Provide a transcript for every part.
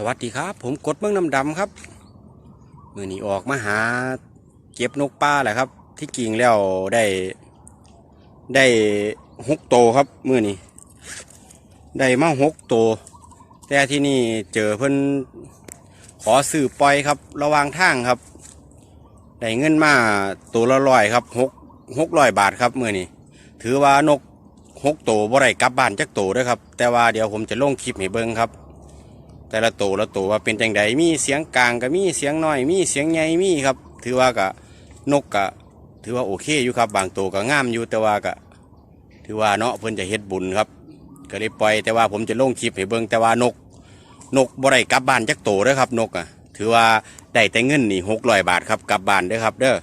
สวัสดีครับ ผมกดเบื้องน้ำดำครับมือนี้ออกมาหาเก็บนกป่าแหละครับ ที่กิ่งแล้วได้ ได้หกโตวครับมือนี้ได้มาหกโตวแต่ที่นี่เจอเพิ่นขอซื้อปล่อยครับ ระวางทางครับได้เงินมาตัวละร้อยครับหกหกร้อยบาทครับมือนี้ถือว่านกหกโตวบ่ได้กลับบ้านจักโตวด้วยครับ แต่ว่าเดี๋ยวผมจะลงคลิปให้เบิ่งครับ แต่ละโตละโตว่าเป็นจังใดมีเสียงกลางก็มีเสียงน้อยมีเสียงใหญ่มีครับ ถือว่ากะนกกะ ถือว่าโอเคอยู่ครับ บางโตก็งามอยู่แต่ว่ากะ ถือว่าเนาะเพิ่นจะเฮ็ดบุญครับ ก็เลยปล่อยแต่ว่าผมจะลงคลิปให้เบิ่งแต่ว่านก นกบ่ได้กลับบ้านจักโตเด้อครับ นกอะ ถือว่าได้แต่เงินนี่หกร้อยบาทครับกลับบ้านเด้อครับ เด้อ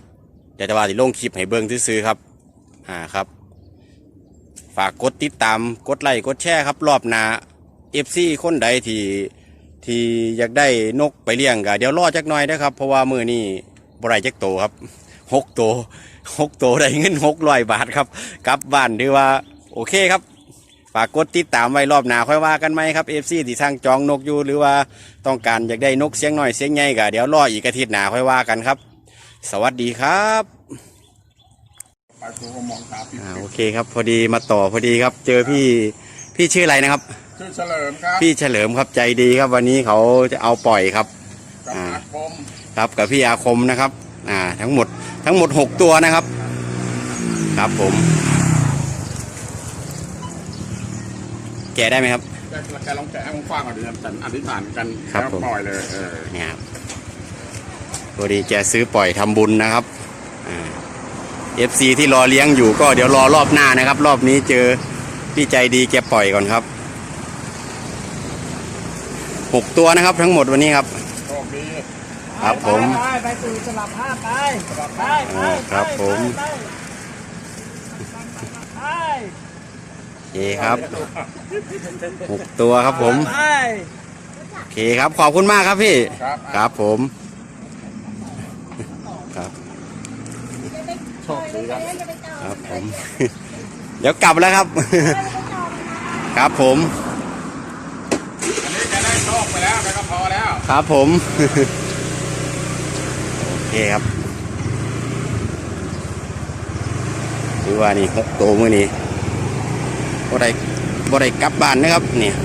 แต่แต่ว่าที่ลงคลิปให้เบิ่งซื่อๆครับอ่าครับ ฝากกดติดตามกดไลค์กดแชร์ครับ รอบหน้า FC คนใดที่ ที่อยากได้นกไปเลี้ยงก็เดี๋ยวรอจักหน่อยนะครับ เพราะว่ามือนี่บรายจักโตครับหกโตหกโตได้เงินหกร้อยบาทครับกลับบ้านถือว่าโอเคครับฝากกดติดตามไว้รอบหน้าค่อยว่ากันไหมครับเอฟซีที่สร้างจองนกอยู่หรือว่าต้องการอยากได้นกเสียงหน่อยเสียงใหญ่ก็เดี๋ยวรออีกอาทิตย์หน้าค่อยว่ากันครับ สวัสดีครับอโอเคครับ พอดีมาต่อพอดีครับ เจอพี่พี่ชื่ออะไรนะครับ ชื่อเฉลิมครับพี่เฉลิมครับใจดีครับ วันนี้เขาจะเอาปล่อยครับกับอ่าอาคมครับกับพี่อาคมนะครับ อ่า ทั้งหมดทั้งหมดหกตัวนะครับ ครับผม แกะได้ไหมครับแกแกลองแกะให้ผมฟังก่อนเดี๋ยวจะอธิษฐานกันครับแล้วผม ปล่อยเลยเออเนี่ยครับพอดีแกซื้อปล่อยทำบุญนะครับเอฟซีที่รอเลี้ยงอยู่ก็เดี๋ยวรอรอบหน้านะครับ รอบนี้เจอพี่ใจดีแกปล่อยก่อนครับ หกตัวนะครับทั้งหมดวันนี้ครับโชคดีครับผมไปไปสู่สลับผ้าไปไปไปอ่าครับผมไปไปโอเคครับหกตัวครับผมไปโอเคครับขอบคุณมากครับพี่ครับครับผมครับโชคดีครับครับผม เดี๋ยวกลับแล้วครับ ครับผมอันนี้แกได้ โชคไปแล้วกก็พอแล้ว ครับผม โอเคครับถือว่านี่หกตัวมือนี้บ่ได้บ่ได้กลับบ้านนะครับเนี่ย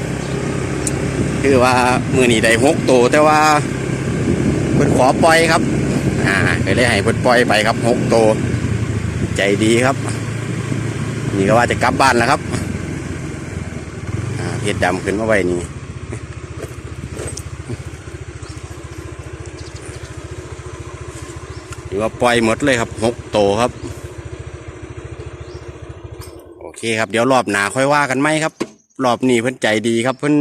คือว่ามือนี้ได้หกตัวแต่ว่าเพิ่นขอปล่อยครับ อ่าก็เลยให้เพิ่นปล่อยไปครับหกตัวใจดีครับ นี่ก็ว่าจะกลับบ้านแล้วครับอ่าเห็ดดำขึ้นมาไว้นี่ หรือ ว่าปล่อยหมดเลยครับหกโตวครับ โอเคครับเดี๋ยวรอบหนาค่อยว่ากันไหมครับ รอบนี้เพิ่นใจดีครับ เพิ่น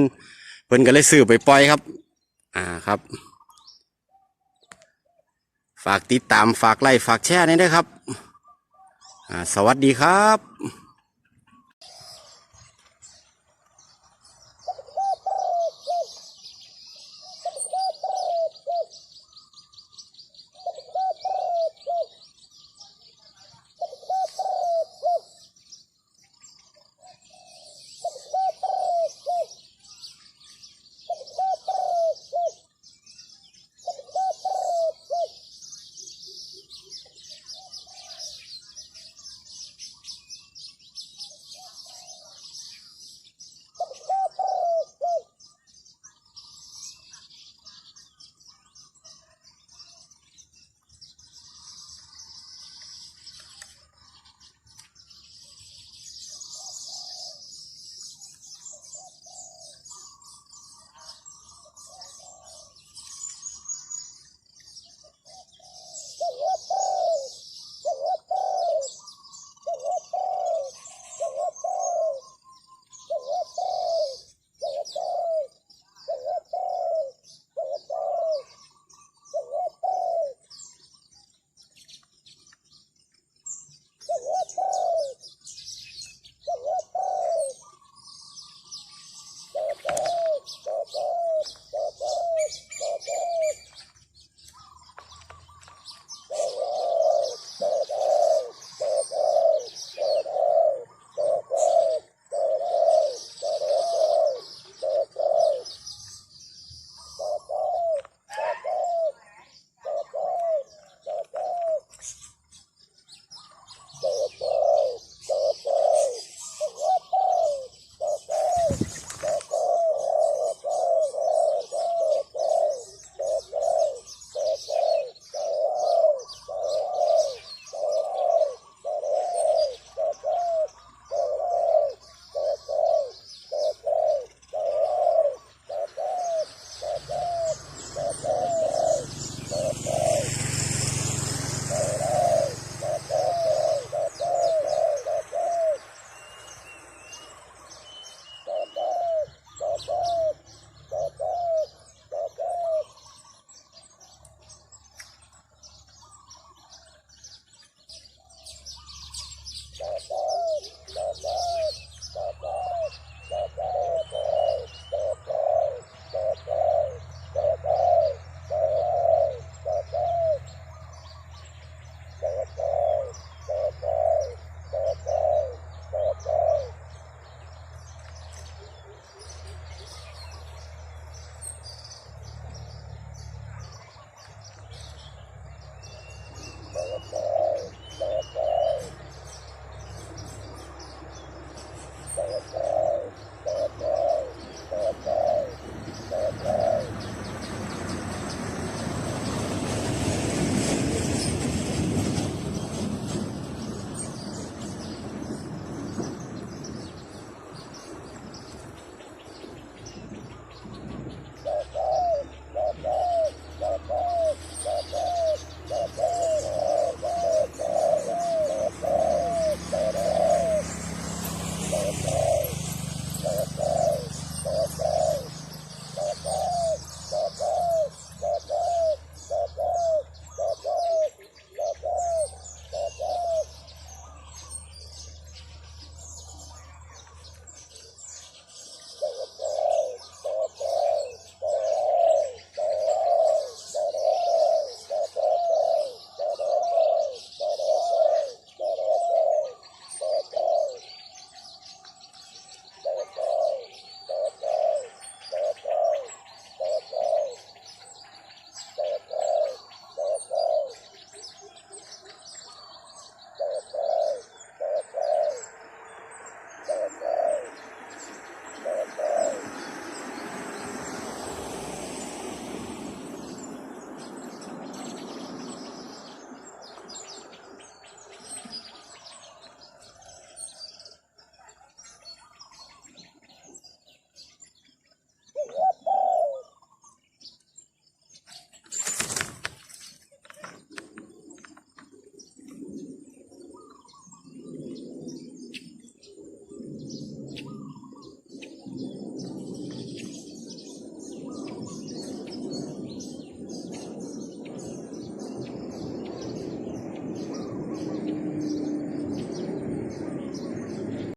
เพิ่นก็เลยซื้อไปปล่อยครับ อ่าครับ ฝากติดตามฝากไลค์ฝากแชร์นี่ด้วยครับ อ่า สวัสดีครับ